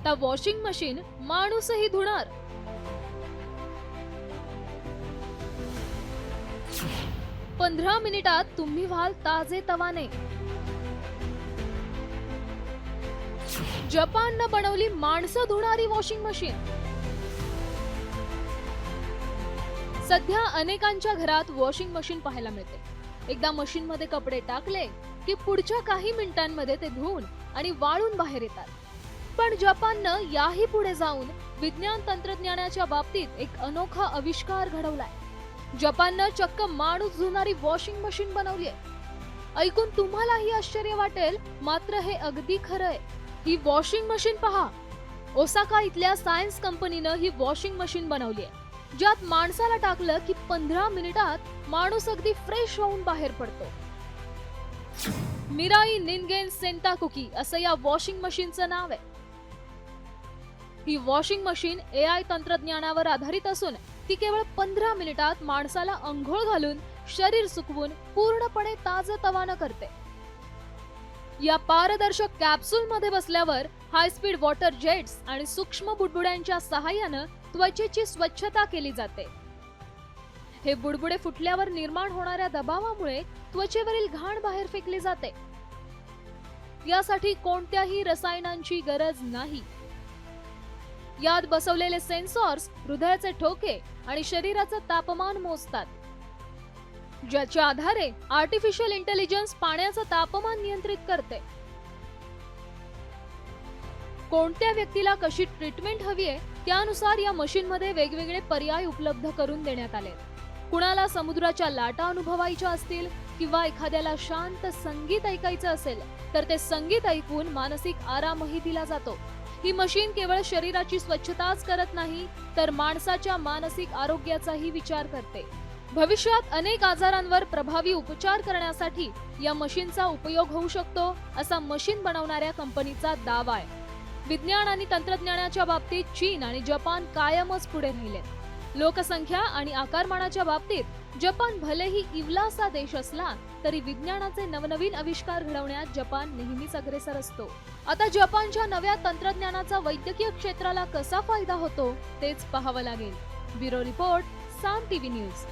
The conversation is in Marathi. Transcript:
आता वॉशिंग मशीन माणूसही धुणार. पंधरा मिनिटात तुम्ही व्हाल ताजे तवाने. जपाननं बनवली माणसं धुणारी वॉशिंग मशीन. सध्या अनेकांच्या घरात वॉशिंग मशीन पाहायला मिळते. एकदा मशीन मध्ये कपडे टाकले की पुढच्या काही मिनिटांमध्ये ते धुवून आणि वाळून बाहेर येतात. पण जपाननं याही पुढे जाऊन विज्ञान तंत्रज्ञानाच्या बाबतीत एक अनोखा आविष्कार घडवलाय. जपाननं चक्क माणूस धुणारी वॉशिंग मशीन बनवली आहे ऐकून तुम्हालाही आश्चर्य वाटेल मात्र हे अगदी खरं आहे ही वॉशिंग मशीन पहा. ओसाका इथल्या सायन्स कंपनीनं ही वॉशिंग मशीन बनवली आहे ज्यात माणसाला टाकलं की पंधरा मिनिटात माणूस अगदी फ्रेश होऊन बाहेर पडतो. मिराई निनगेन सेंटाकुकी असं या वॉशिंग मशीनचं नाव आहे. ही वॉशिंग मशीन ए आय तंत्रज्ञानावर आधारित असून ती केवळ पंधरा मिनिटात माणसाला अंघोळ घालून शरीर सुकवून पूर्णपणे ताजतवानं करते. या पारदर्शक कॅप्सूल मध्ये बसल्यावर हाय स्पीड वॉटर जेट्स आणि सूक्ष्म बुडबुड्यांच्या सहाय्यानं त्वचेची स्वच्छता केली जाते. हे बुडबुडे फुटल्यावर निर्माण होणाऱ्या दबावामुळे त्वचेवरील घाण बाहेर फेकली जाते. यासाठी कोणत्याही रसायनांची गरज नाही. यात बसवलेले सेन्सॉर्स हृदयाचे ठोके आणि शरीराचं तापमान मोजतात. ज्याच्या आधारे आर्टिफिशियल इंटेलिजन्स पाण्याचं तापमान नियंत्रित करते. कोणत्या व्यक्तीला कशी ट्रीटमेंट हवी आहे त्यानुसार या मशीनमध्ये वेगवेगळे पर्याय उपलब्ध करून देण्यात आले. कुणाला समुद्राच्या लाटा अनुभवायच्या असतील किंवा एखाद्याला शांत संगीत ऐकायचं असेल तर ते संगीत ऐकून मानसिक आरामही दिला जातो. ही मशीन केवळ शरीराची स्वच्छताच करत नाही तर माणसाच्या मानसिक आरोग्याचाही विचार करते. भविष्यात अनेक आजारांवर प्रभावी उपचार करण्यासाठी या मशीनचा उपयोग होऊ शकतो असा मशीन बनवणाऱ्या कंपनीचा दावा आहे. विज्ञान आणि तंत्रज्ञानाच्या बाबतीत चीन आणि जपान कायमच पुढे राहिले. लोकसंख्या आणि आकारमानाच्या बाबतीत जपान भलेही इवलासा देश असला तरी विज्ञानाचे नवनवीन आविष्कार घडवण्यात जपान नेहमीच अग्रेसर असतो. आता जपानच्या नव्या तंत्रज्ञानाचा वैद्यकीय क्षेत्राला कसा फायदा होतो तेच पाहावं लागेल. Bureau report Saam TV news.